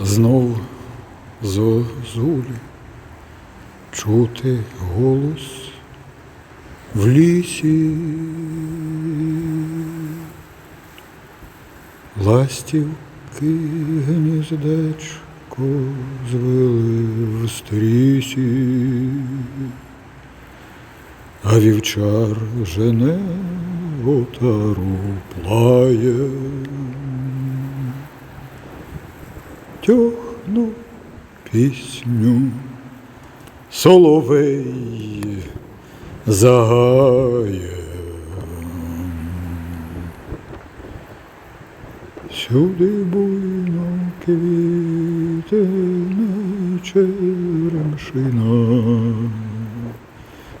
Знов зозулі чути голос в лісі. Ластівки гніздечко звели в стрісі, а вівчар жене отару плає. Тьохну пісню соловей загає. Сюди буйно квітне черемшина,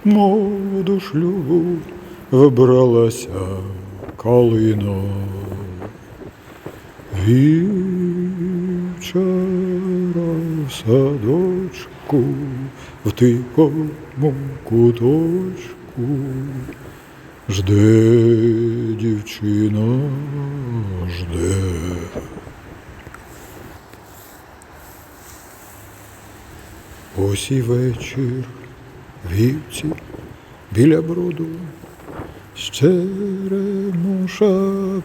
моду шлюбу вбралася калина. Вівчара в садочку, в тихому куточку, жде дівчина, жде. Ось і вечір вівці біля броду, з черемоша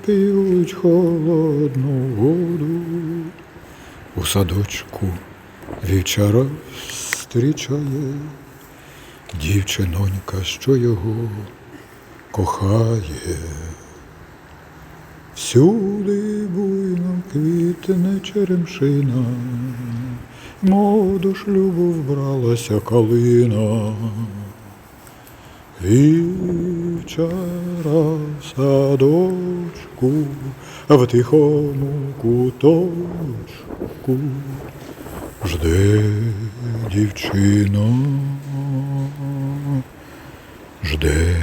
п'ють холодну воду. У садочку вівчара зустрічає дівчинонька, що його кохає. Всюди буйно квітне черемшина, моду шлюбу вбралася калина. Вівчара садочку, в тихому куточку жде дівчина, жде